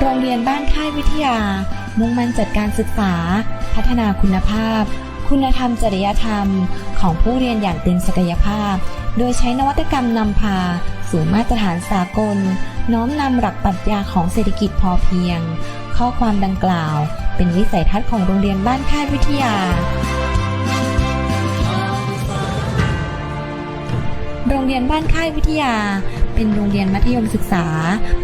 โรงเรียนบ้านค่ายวิทยา มุ่งมั่นจัดการศึกษา พัฒนาคุณภาพ คุณธรรมจริยธรรม ของผู้เรียนอย่างเต็มศักยภาพ โดยใช้นวัตกรรมนำพา สู่มาตรฐานสากล น้อมนำหลักปรัชญาของเศรษฐกิจพอเพียง ข้อความดังกล่าว เป็นวิสัยทัศน์ของโรงเรียนบ้านค่ายวิทยาโรงเรียนบ้านค่ายวิทยา เป็นโรงเรียนมัธยมศึกษา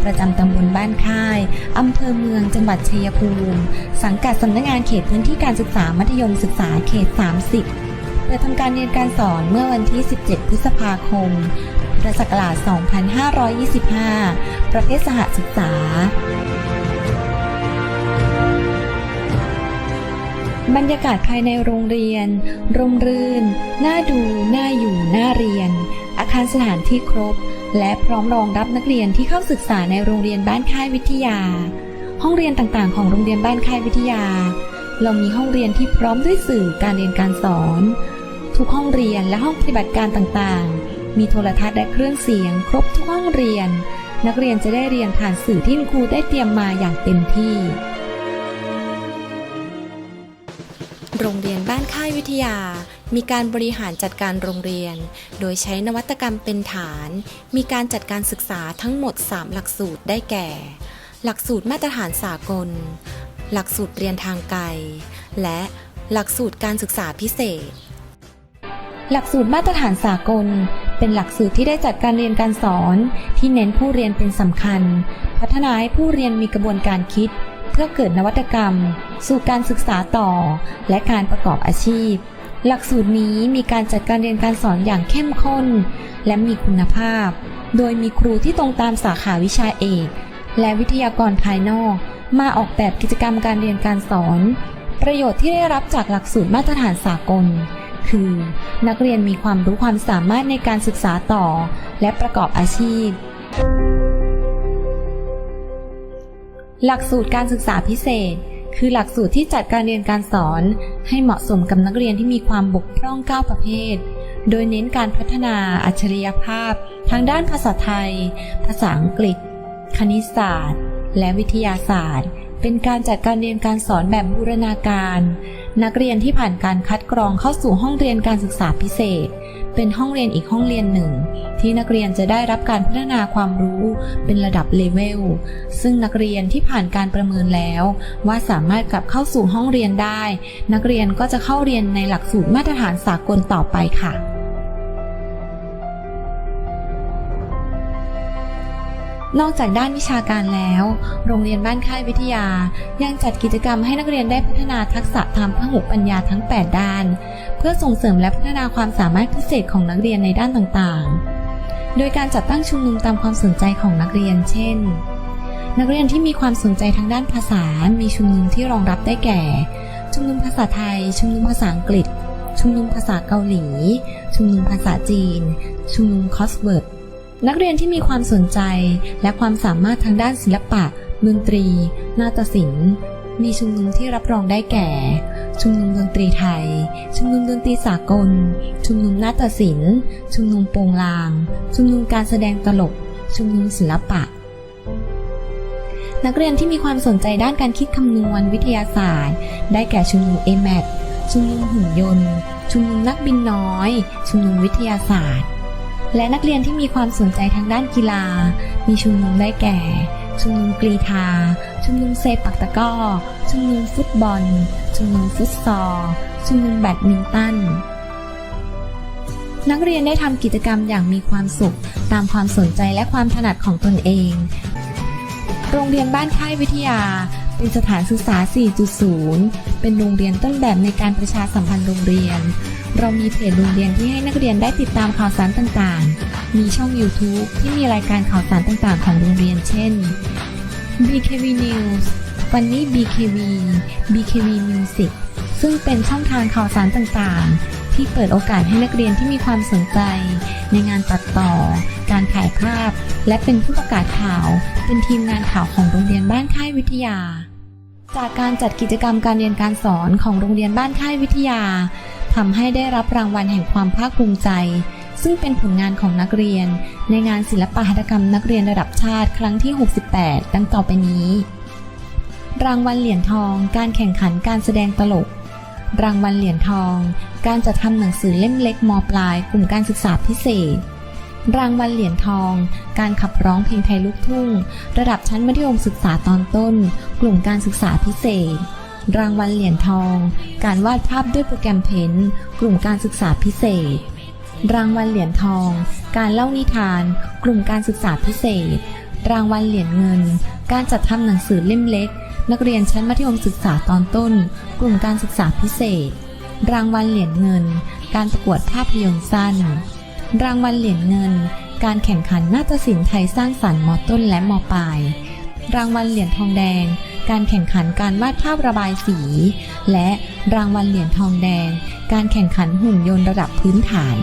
ประจำตำบลบ้านค่าย อำเภอเมืองจังหวัดชัยภูมิ สังกัดสำนักงานเขตพื้นที่การศึกษามัธยมศึกษาเขต 30 เปิดทำการเรียนการสอนเมื่อวันที่ 17 พฤษภาคมพุทธศักราช 2525 ประเภทสหศึกษาบรรยากาศภายในโรงเรียน ร่มรื่น น่าดู น่าอยู่ น่าเรียน คารสถานที่ครบ และพร้อมรองรับนักเรียนที่เข้าศึกษาในโรงเรียนบ้านค่ายวิทยา ห้องเรียนต่างๆ ของโรงเรียนบ้านค่ายวิทยา เรามีห้องเรียนที่พร้อมด้วยสื่อการเรียนการสอน ทุกห้องเรียนและห้องปฏิบัติการต่างๆ มีโทรทัศน์และเครื่องเสียง ครบทุกห้องเรียน นักเรียนจะได้เรียนผ่านสื่อที่คุณครูได้เตรียมมาอย่างเต็มที่ โรงเรียน บ้านค่ายวิทยา มีการบริหารจัดการโรงเรียน โดยใช้นวัตกรรมเป็นฐาน มีการจัดการศึกษาทั้งหมด 3 หลักสูตรได้แก่ หลักสูตรมาตรฐานสากล หลักสูตรเรียนทางไกล และหลักสูตรการศึกษาพิเศษ หลักสูตรมาตรฐานสากล เป็นหลักสูตรที่ได้จัดการเรียนการสอน ที่เน้นผู้เรียนเป็นสำคัญ พัฒนาให้ผู้เรียนมีกระบวนการคิด พื่อเกิดนวัตกรรม สู่การศึกษาต่อ และการประกอบอาชีพ หลักสูตรนี้มีการจัดการเรียนการสอนอย่างเข้มข้น และมีคุณภาพ โดยมีครูที่ตรงตามสาขาวิชาเอก และวิทยากรภายนอก มาออกแบบกิจกรรมการเรียนการสอน ประโยชน์ที่ได้รับจากหลักสูตรมาตรฐานสากล คือ นักเรียนมีความรู้ความสามารถในการศึกษาต่อ และประกอบอาชีพ หลักสูตรการศึกษาพิเศษ คือหลักสูตรที่จัดการเรียนการสอนให้เหมาะสมกับนักเรียนที่มีความบกพร่อง 9 ประเภท โดยเน้นการพัฒนาอัจฉริยภาพ ทางด้านภาษาไทย ภาษาอังกฤษ คณิตศาสตร์ และวิทยาศาสตร์ เป็นการจัดการเรียนการสอนแบบบูรณาการ นักเรียนที่ผ่านการคัดกรองเข้าสู่ห้องเรียนการศึกษาพิเศษ เป็นห้องเรียนอีกห้องเรียนหนึ่ง ที่นักเรียนจะได้รับการพัฒนาความรู้เป็นระดับเลเวลซึ่งนักเรียนที่ผ่านการประเมินแล้ว ว่าสามารถกลับเข้าสู่ห้องเรียนได้ นักเรียนก็จะเข้าเรียนในหลักสูตรมาตรฐานสากลต่อไปค่ะ นอกจากด้านวิชาการแล้ว โรงเรียนบ้านค่ายวิทยา ยังจัดกิจกรรมให้นักเรียนได้พัฒนาทักษะทางพหุปัญญาทั้ง 8 ด้าน เพื่อส่งเสริมและพัฒนาความสามารถพิเศษของนักเรียนในด้านต่างๆ โดยการจัดตั้งชุมนุมตามความสนใจของนักเรียน เช่น นักเรียนที่มีความสนใจทางด้านภาษา มีชุมนุมที่รองรับได้แก่ ชุมนุมภาษาไทย ชุมนุมภาษาอังกฤษ ชุมนุมภาษาเกาหลี ชุมนุมภาษาจีน ชุมนุมคอสเวิร์ด นักเรียนที่มีความสนใจและความสามารถทางด้านศิลปะ ดนตรี นาฏศิลป์ มีชุมนุมที่รับรองได้แก่ ชุมนุมดนตรีไทย ชุมนุมดนตรีสากล ชุมนุมนาฏศิลป์ ชุมนุมโปงลาง ชุมนุมการแสดงตลก ชุมนุมศิลปะ นักเรียนที่มีความสนใจด้านการคิดคำนวณวิทยาศาสตร์ ได้แก่ชุมนุม AMAT ชุมนุมหุ่นยนต์ ชุมนุมนักบินน้อย ชุมนุมวิทยาศาสตร์ และนักเรียนที่มีความสนใจทางด้านกีฬา มีชุมนุมได้แก่ ชุมนุมกรีธา ชุมนุมเซปักตะก้อ ชุมนุมฟุตบอล ชุมนุมฟุตซอล ชุมนุมแบดมินตัน นักเรียนได้ทำกิจกรรมอย่างมีความสุข ตามความสนใจและความถนัดของตนเอง โรงเรียนบ้านค่ายวิทยา เป็นสถานศึกษา 4.0 เป็นโรงเรียนต้นแบบในการประชาสัมพันธ์โรงเรียน เรามีเพจโรงเรียนที่ให้นักเรียนได้ติดตามข่าวสารต่างๆ มีช่อง YouTube ที่มีรายการข่าวสารต่างๆ ของโรงเรียนเช่น BKV News Funny BKV BKV Music ซึ่งเป็นช่องทางข่าวสารต่างๆ ที่เปิดโอกาสให้นักเรียนที่มีความสนใจ ในงานตัดต่อ การถ่ายภาพ และเป็นผู้ประกาศข่าว เป็นทีมงานข่าวของโรงเรียนบ้านค่ายวิทยา จากการจัดกิจกรรมการเรียนการสอนของโรงเรียนบ้านค่ายวิทยา ทำให้ได้รับรางวัลแห่งความภาคภูมิใจ ซึ่งเป็นผลงานของนักเรียน ในงานศิลปหัตถกรรมนักเรียนระดับชาติครั้งที่ 68 ดังต่อไปนี้ รางวัลเหรียญทอง การแข่งขันการแสดงตลก รางวัลเหรียญทอง การจัดทำหนังสือเล่มเล็กมปลาย กลุ่มการศึกษาพิเศษรางวัลเหรียญทอง การขับร้องเพลงไทยลูกทุ่ง ระดับชั้นมัธยมศึกษาตอนต้น กลุ่มการศึกษาพิเศษ รางวัลเหรียญทอง การวาดภาพด้วยโปรแกรมเพนท์กลุ่มการศึกษาพิเศษ รางวัลเหรียญทอง การเล่านิทาน กลุ่มการศึกษาพิเศษ รางวัลเหรียญเงิน การจัดทำหนังสือเล่มเล็ก นักเรียนชั้นมัธยมศึกษาตอนต้น กลุ่มการศึกษาพิเศษ รางวัลเหรียญเงิน การประกวดภาพยนตร์สั้น รางวัลเหรียญเงิน การแข่งขันนาฏศิลป์ไทยสร้างสรรค์มต้นและมปลายรางวัลเหรียญทองแดง การแข่งขันการวาดภาพระบายสี และรางวัลเหรียญทองแดง การแข่งขันหุ่นยนต์ระดับพื้นฐาน